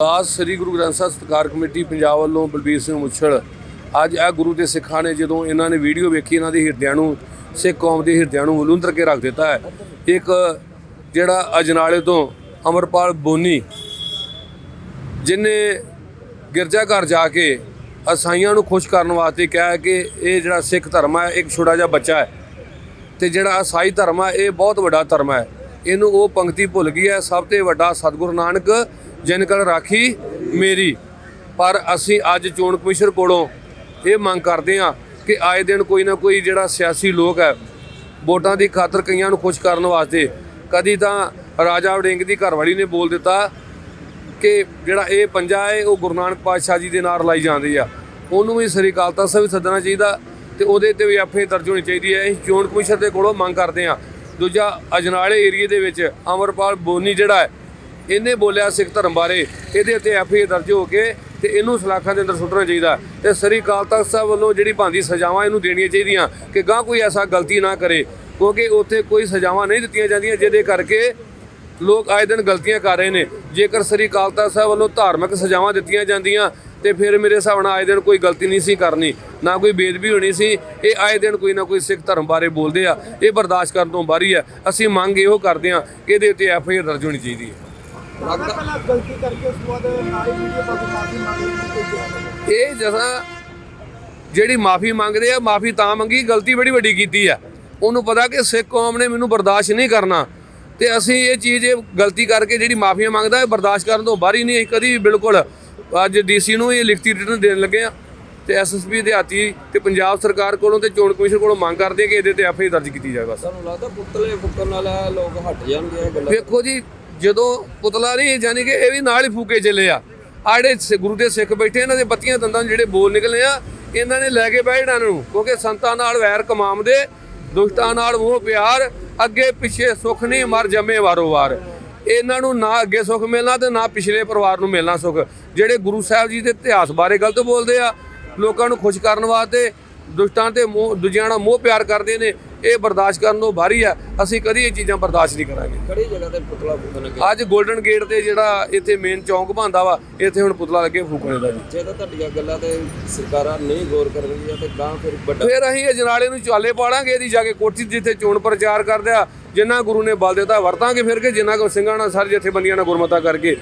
ਦਾਸ ਸ੍ਰੀ ਗੁਰੂ ਗ੍ਰੰਥ ਸਾਹਿਬ ਸਤਿਕਾਰ ਕਮੇਟੀ ਪੰਜਾਬ ਵੱਲੋਂ ਬਲਬੀਰ ਸਿੰਘ ਮੁੱਛੜ, ਅੱਜ ਇਹ ਗੁਰੂ ਦੇ ਸਿੱਖਾਂ ਨੇ ਜਦੋਂ ਇਹਨਾਂ ਨੇ ਵੀਡੀਓ ਵੇਖੀ, ਇਹਨਾਂ ਦੇ ਹਿਰਦਿਆਂ ਨੂੰ, ਸਿੱਖ ਕੌਮ ਦੇ ਹਿਰਦਿਆਂ ਨੂੰ ਉਲੂੰਦਰ ਕੇ ਰੱਖ ਦਿੱਤਾ ਹੈ। ਇੱਕ ਜਿਹੜਾ ਅਜਨਾਲੇ ਤੋਂ ਅਮਰਪਾਲ ਬੋਨੀ, ਜਿਨੇ ਗਿਰਜਾ ਘਰ ਜਾ ਕੇ ਅਸਾਈਆਂ ਨੂੰ ਖੁਸ਼ ਕਰਨ ਵਾਸਤੇ ਕਿਹਾ ਕਿ ਇਹ ਜਿਹੜਾ ਸਿੱਖ ਧਰਮ ਹੈ, ਇੱਕ ਛੋਟਾ ਜਿਹਾ ਬੱਚਾ ਹੈ ਤੇ ਜਿਹੜਾ ਈਸਾਈ ਧਰਮ ਹੈ, ਇਹ ਬਹੁਤ ਵੱਡਾ ਧਰਮ ਹੈ। ਇਹਨੂੰ ਉਹ ਪੰਕਤੀ ਭੁੱਲ ਗਈ ਹੈ। ਸਭ ਤੋਂ ਵੱਡਾ ਸਤਿਗੁਰੂ ਨਾਨਕ ਜਿਨਕਲ ਰਾਖੀ ਮੇਰੀ। ਪਰ ਅਸੀਂ ਅੱਜ ਚੋਣ ਕਮਿਸ਼ਨ ਕੋਲੋਂ ਇਹ ਮੰਗ ਕਰਦੇ ਹਾਂ ਕਿ ਆਏ ਦਿਨ ਕੋਈ ਨਾ ਕੋਈ ਜਿਹੜਾ ਸਿਆਸੀ ਲੋਕ ਹੈ, ਵੋਟਾਂ ਦੀ ਖਾਤਰ ਕਈਆਂ ਨੂੰ ਖੁਸ਼ ਕਰਨ ਵਾਸਤੇ। ਕਦੀ ਤਾਂ ਰਾਜਾ ਵੜਿੰਗ ਦੀ ਘਰਵਾਲੀ ਨੇ ਬੋਲ ਦਿੱਤਾ ਕਿ ਜਿਹੜਾ ਇਹ ਪੰਜਾ ਹੈ, ਉਹ ਗੁਰੂ ਨਾਨਕ ਪਾਤਸ਼ਾਹ ਜੀ ਦੇ ਨਾਲ ਰਲਾਈ ਜਾਂਦੀ ਆ। ਉਹਨੂੰ ਵੀ ਸ੍ਰੀ ਅਕਾਲ ਤਖਤ ਸਾਹਿਬ ਵੀ ਸੱਦਣਾ ਚਾਹੀਦਾ ਤੇ ਉਹਦੇ ਤੇ ਵੀ ਐਫਏ ਦਰਜ ਹੋਣੀ ਚਾਹੀਦੀ ਹੈ। ਅਸੀਂ ਚੋਣ ਕਮਿਸ਼ਨ ਦੇ ਕੋਲੋਂ ਮੰਗ ਕਰਦੇ ਆ ਦੂਜਾ ਅਜਨਾਲੇ ਏਰੀਏ ਦੇ ਵਿੱਚ ਅਮਰਪਾਲ ਬੋਨੀ ਜਿਹੜਾ ਹੈ ਇਹਨੇ ਬੋਲਿਆ ਸਿੱਖ ਧਰਮ ਬਾਰੇ, ਇਹਦੇ ਉੱਤੇ ਐਫਏ ਦਰਜ ਹੋ ਕੇ ਤੇ ਇਹਨੂੰ ਸਲਾਖਾਂ ਦੇ ਅੰਦਰ ਸੁੱਟਣਾ ਚਾਹੀਦਾ। ਤੇ ਸ੍ਰੀ ਅਕਾਲ ਤਖਤ ਸਾਹਿਬ ਵੱਲੋਂ ਜਿਹੜੀ ਭਾਂਦੀ ਸਜ਼ਾਵਾਂ ਇਹਨੂੰ ਦੇਣੀਆਂ ਚਾਹੀਦੀਆਂ ਕਿ ਗਾਂ ਕੋਈ ਐਸਾ ਗਲਤੀ ਨਾ ਕਰੇ, ਕਿਉਂਕਿ ਉੱਥੇ ਕੋਈ ਸਜ਼ਾਵਾਂ ਨਹੀਂ ਦਿੱਤੀਆਂ ਜਾਂਦੀਆਂ, ਜਿਹਦੇ ਕਰਕੇ ਲੋਕ ਆਏ ਦਿਨ ਗਲਤੀਆਂ ਕਰ ਰਹੇ ਨੇ। ਜੇਕਰ ਸ੍ਰੀ ਅਕਾਲ ਤਖਤ ਸਾਹਿਬ ਵੱਲੋਂ ਧਾਰਮਿਕ ਸਜ਼ਾਵਾਂ ਦਿੱਤੀਆਂ ਜਾਂਦੀਆਂ, ਤੇ ਫਿਰ ਮੇਰੇ ਹਿਸਾਬ ਨਾਲ ਆਏ ਦਿਨ ਕੋਈ ਗਲਤੀ ਨਹੀਂ ਸੀ ਕਰਨੀ, ਨਾ ਕੋਈ ਬੇਦਬੀ ਹੋਣੀ ਸੀ। ਇਹ ਆਏ ਦਿਨ ਕੋਈ ਨਾ ਕੋਈ ਸਿੱਖ ਧਰਮ ਬਾਰੇ ਬੋਲਦੇ ਆ, ਇਹ ਬਰਦਾਸ਼ਤ ਕਰਨ ਤੋਂ ਬਾਹਰੀ ਆ। ਅਸੀਂ ਮੰਗ ਇਹੋ ਕਰਦੇ ਆ ਕਿ ਇਹਦੇ ਉੱਤੇ ਐਫ ਆਈ ਆਰ ਦਰਜ ਹੋਣੀ ਚਾਹੀਦੀ ਹੈ। ਲੱਗਦਾ ਪਹਿਲਾਂ ਗਲਤੀ ਕਰਕੇ ਉਸ ਤੋਂ ਬਾਅਦ ਨਾਲ ਹੀ ਵੀਡੀਓ ਪਾ ਕੇ ਮਾਫੀ ਮੰਗ ਲਈ ਕੋਈ ਜਵਾਬ ਨਹੀਂ ਇਹ ਜਸਾ ਜਿਹੜੀ ਮਾਫੀ ਮੰਗਦੇ ਆ ਮਾਫੀ ਤਾਂ ਮੰਗੀ ਗਲਤੀ ਬੜੀ ਵੱਡੀ ਕੀਤੀ ਆ। ਉਹਨੂੰ ਪਤਾ ਕਿ ਸਿੱਖ ਕੌਮ ਨੇ ਮੈਨੂੰ ਬਰਦਾਸ਼ਤ ਨਹੀਂ ਕਰਨਾ। ਤੇ ਅਸੀਂ ਇਹ ਚੀਜ਼ ਇਹ ਗਲਤੀ ਕਰਕੇ ਜਿਹੜੀ ਮਾਫੀਆਂ ਮੰਗਦਾ ਇਹ ਬਰਦਾਸ਼ਤ ਕਰਨ ਤੋਂ ਬਾਹਰ ਹੀ ਨਹੀਂ ਅਸੀਂ ਕਦੀ ਵੀ ਬਿਲਕੁਲ ਅੱਜ ਡੀਸੀ ਨੂੰ ਇਹ ਲਿਖਤੀ ਰਿਟਰਨ ਦੇਣ ਲੱਗੇ ਆ। ਤੇ ਐਸਐਸਪੀ ਦਿਹਾਤੀ ਤੇ ਪੰਜਾਬ ਸਰਕਾਰ ਕੋਲੋਂ ਤੇ ਚੋਣ ਕਮਿਸ਼ਨ ਕੋਲੋਂ ਮੰਗ ਕਰਦੇ ਆ ਕਿ ਇਹਦੇ ਤੇ ਐਫਆਈ ਦਰਜ ਕੀਤੀ ਜਾਵੇ ਬਸ। ਤੁਹਾਨੂੰ ਲੱਗਦਾ ਪੁੱਤਲੇ ਫੁੱਕਣ ਨਾਲ ਇਹ ਲੋਕ ਹਟ ਜਾਣਗੇ ਇਹ ਗੱਲਾਂ। ਵੇਖੋ ਜੀ ਜਦੋਂ ਪੁਤਲਾ ਨਹੀਂ ਜਾਨੀ ਕਿ ਇਹ ਵੀ ਨਾਲ ਹੀ ਫੂਕੇ ਚੱਲੇ ਆ। ਆ ਜਿਹੜੇ ਸਿ- ਗੁਰੂ ਦੇ ਸਿੱਖ ਬੈਠੇ, ਇਹਨਾਂ ਦੇ ਬੱਤੀਆਂ ਦੰਦਾਂ ਨੂੰ ਜਿਹੜੇ ਬੋਲ ਨਿਕਲੇ ਆ, ਇਹਨਾਂ ਨੇ ਲੈ ਕੇ ਬਹਿ ਜਾਣਾ ਨੂੰ, ਕਿਉਂਕਿ ਸੰਤਾਂ ਨਾਲ ਵੈਰ ਕਮਾਮ ਦੇ, ਦੁਸ਼ਟਾਂ ਨਾਲ ਉਹ ਪਿਆਰ, ਅੱਗੇ ਪਿੱਛੇ ਸੁੱਖ ਨਹੀਂ, ਮਰ ਜੰਮੇ ਵਾਰੋ ਵਾਰ ਇਹਨਾਂ ਨੂੰ ਨਾ ਅੱਗੇ ਸੁੱਖ ਮਿਲਣਾ ਤੇ ਨਾ ਪਿਛਲੇ ਪਰਿਵਾਰ ਨੂੰ ਮਿਲਣਾ ਸੁੱਖ। ਜਿਹੜੇ ਗੁਰੂ ਸਾਹਿਬ ਜੀ ਦੇ ਇਤਿਹਾਸ ਬਾਰੇ ਗਲਤ ਬੋਲਦੇ ਆ, ਲੋਕਾਂ ਨੂੰ ਖੁਸ਼ ਕਰਨ ਵਾਸਤੇ ਦੁਸ਼ਟਾਂ ਤੇ ਮੋਹ, ਦੂਜਿਆਂ ਨਾਲ ਮੋਹ ਪਿਆਰ ਕਰਦੇ ਨੇ ਇਹ ਬਰਦਾਸ਼ਤ ਕਰਨ ਤੋਂ ਬਾਹਰੀ ਆ। ਅਸੀਂ ਕਦੀ ਇਹ ਚੀਜ਼ਾਂ ਬਰਦਾਸ਼ਤ ਨਹੀਂ ਕਰਾਂਗੇ। ਕਿਹੜੀ ਜਗ੍ਹਾ ਤੇ ਪੁਤਲਾ ਫੁੱਕਣ ਲੱਗੇ? ਅੱਜ 골ਡਨ ਗੇਟ ਤੇ ਜਿਹੜਾ ਇੱਥੇ ਮੇਨ ਚੌਂਕ ਬਣਦਾ ਵਾ ਇੱਥੇ ਹੁਣ ਪੁਤਲਾ ਲੱਗੇ ਫੂਕਣੇ ਦਾ ਜੀ। ਜੇ ਤਾਂ ਤੁਹਾਡੀਆਂ ਗੱਲਾਂ ਤੇ ਸਰਕਾਰਾਂ ਨਹੀਂ ਗੌਰ ਕਰਨਗੀਆਂ ਤੇ ਗਾਂ ਫਿਰ ਵੱਡਾ ਫਿਰ ਅਸੀਂ ਅਜਨਾਲੇ ਨੂੰ ਚਾਲੇ ਪਾੜਾਂਗੇ ਇਹਦੀ ਜਾ ਕੇ ਕੋਠੀ ਜਿੱਥੇ ਚੋਣ ਪ੍ਰਚਾਰ ਕਰਦੇ ਆ ਜਿੰਨਾ ਗੁਰੂ ਨੇ ਬਲ ਦਿੱਤਾ ਵਰਤਾਂਗੇ ਫਿਰ ਕੇ ਜਿੰਨਾ ਕੋ ਸਿੰਘਾਂ ਨਾਲ ਸਾਰੇ ਜਥੇਬੰਦੀਆਂ ਨਾਲ ਗੁਰਮਤਾ ਕਰਕੇ।